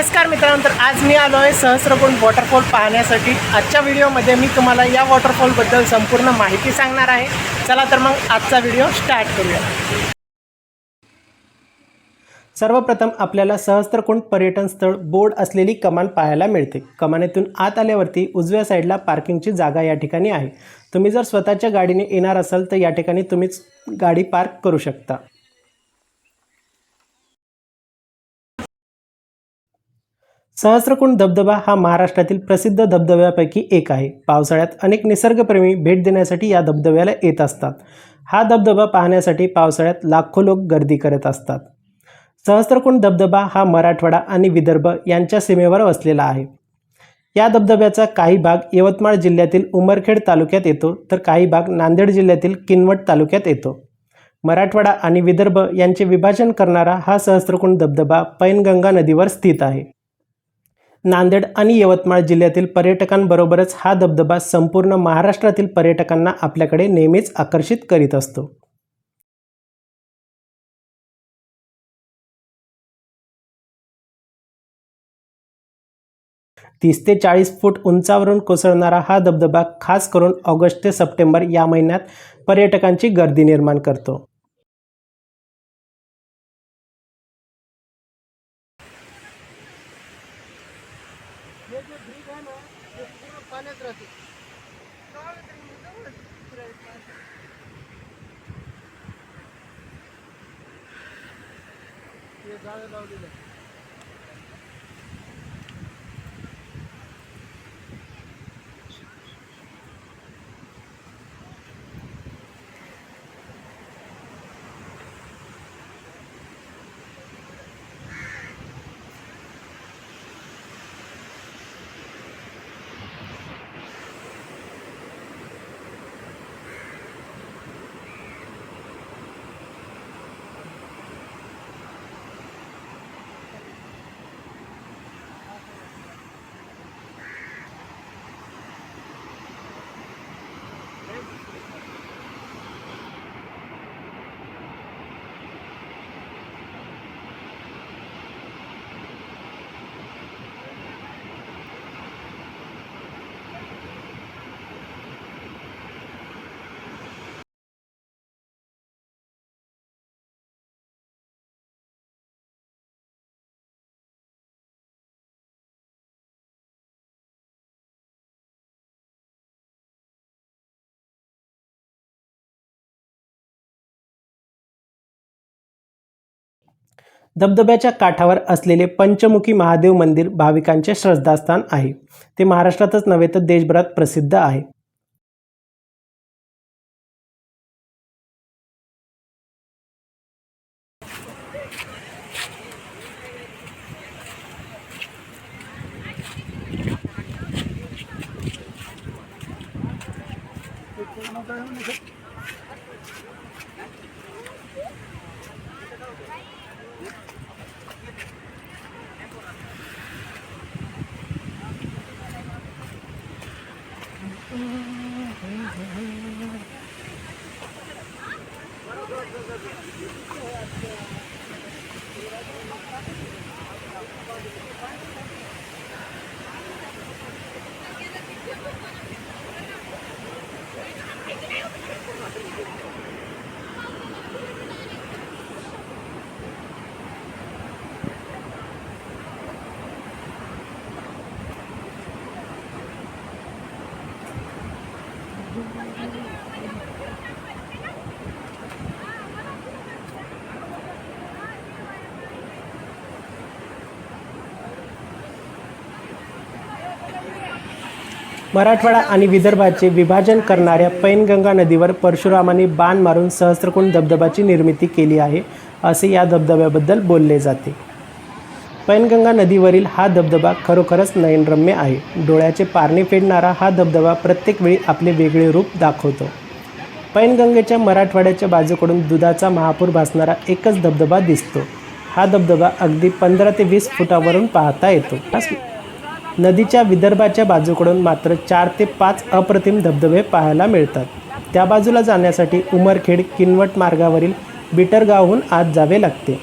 नमस्कार मित्रांनो तर आज मी आलो आहे सहस्रकुंड वॉटरफॉल पाहण्यासाठी. आजच्या व्हिडिओमध्ये मी तुम्हाला या वॉटरफॉलबद्दल संपूर्ण माहिती सांगणार आहे. चला तर मग आजचा व्हिडिओ स्टार्ट करूया. सर्वप्रथम आपल्याला सहस्त्रकुंड पर्यटन स्थळ बोर्ड असलेली कमान पाहायला मिळते. कमानेतून आत आल्यावरती उजव्या साईडला पार्किंगची जागा या ठिकाणी आहे. तुम्ही जर स्वतःच्या गाडीने येणार असाल तर या ठिकाणी तुम्हीच गाडी पार्क करू शकता. सहस्रकुंड धबधबा हा महाराष्ट्रातील प्रसिद्ध धबधब्यापैकी एक आहे. पावसाळ्यात अनेक निसर्गप्रेमी भेट देण्यासाठी या धबधब्याला येत असतात. हा धबधबा पाहण्यासाठी पावसाळ्यात लाखो लोक गर्दी करत असतात. सहस्त्रकुंड धबधबा हा मराठवाडा आणि विदर्भ यांच्या सीमेवर वसलेला आहे. या धबधब्याचा काही भाग यवतमाळ जिल्ह्यातील उमरखेड तालुक्यात येतो तर काही भाग नांदेड जिल्ह्यातील किनवट तालुक्यात येतो. मराठवाडा आणि विदर्भ यांचे विभाजन करणारा हा सहस्त्रकुंड धबधबा पैनगंगा नदीवर स्थित आहे. नांदेड आणि यवतमाळ जिल्ह्यातील पर्यटकांबरोबरच हा धबधबा संपूर्ण महाराष्ट्रातील पर्यटकांना आपल्याकडे नेहमीच आकर्षित करीत असतो. तीस ते चाळीस फूट उंचावरून कोसळणारा हा धबधबा खास करून ऑगस्ट ते सप्टेंबर या महिन्यात पर्यटकांची गर्दी निर्माण करतो. हे झाडं लावलेलं. आहे धबधब्याच्या काठावर असलेले पंचमुखी महादेव मंदिर भाविकांचे श्रद्धास्थान आहे. ते महाराष्ट्रातच नव्हे तर देशभरात प्रसिद्ध आहे. Mhm. मराठवाडा आणि विदर्भाचे विभाजन करणाऱ्या पैनगंगा नदीवर परशुरामाने बाण मारून सहस्त्रकुंड धबधबाची निर्मिती केली आहे असे या धबधब्याबद्दल बोलले जाते. पैनगंगा नदीवरील हा धबधबा खरोखरच नयनरम्य आहे. डोळ्याचे पारणे फेडणारा हा धबधबा प्रत्येक वेळी आपले वेगळे रूप दाखवतो. पैनगंगेच्या मराठवाड्याच्या बाजूकडून दुधाचा महापूर भासणारा एकच धबधबा दिसतो. हा धबधबा अगदी पंधरा ते वीस फुटावरून पाहता येतो. नदीच्या विदर्भाच्या बाजूकडून मात्र चार ते पाच अप्रतिम धबधबे पाहायला मिळतात. त्या बाजूला जाण्यासाठी उमरखेड किनवट मार्गावरील बिटरगावहून आत जावे लागते.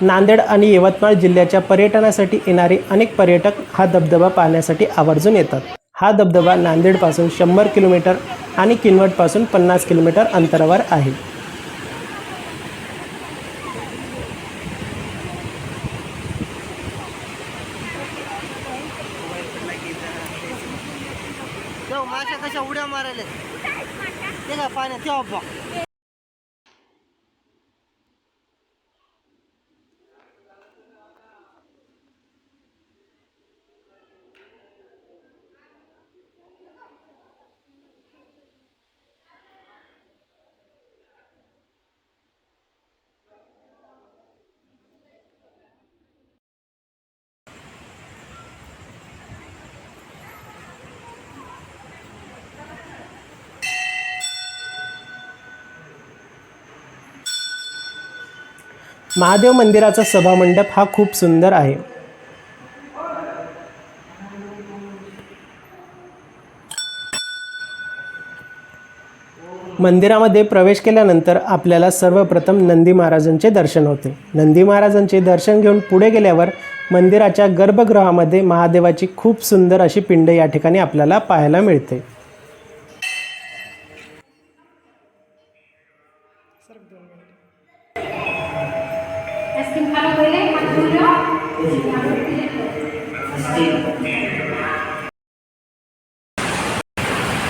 नांदेड आणि यवतमाळ जिल्ह्याच्या पर्यटनासाठी येणारे अनेक पर्यटक हा धबधबा पाहण्यासाठी आवर्जून येतात. हा धबधबा नांदेडपासून शंभर किलोमीटर आणि किनवटपासून पन्नास किलोमीटर अंतरावर आहे. तेव्हा माश्या कशा उड्या मारायला ते का पाण्यात तेव्हा महादेव मंदिराचा सभामंडप हा खूप सुंदर आहे. मंदिरामध्ये प्रवेश केल्यानंतर आपल्याला सर्वप्रथम नंदी महाराजांचे दर्शन होते. नंदी महाराजांचे दर्शन घेऊन पुढे गेल्यावर मंदिराच्या गर्भगृहामध्ये महादेवाची खूप सुंदर अशी पिंड या ठिकाणी आपल्याला पाहायला मिळते. आईस्क्रीम खाला কইলে हात धुवून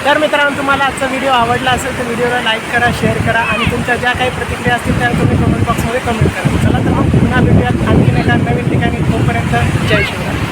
तर मित्रांनो तुम्हाला आजचा व्हिडिओ आवडला असेल तर व्हिडिओला लाईक करा शेअर करा आणि तुमच्या ज्या काही प्रतिक्रिया असतील त्या तुम्ही कमेंट बॉक्समध्ये कमेंट करा. चला तर मग पुन्हा भेटूयात. आणखीन एका नवीन ठिकाणी. तोपर्यंत जय शिवराय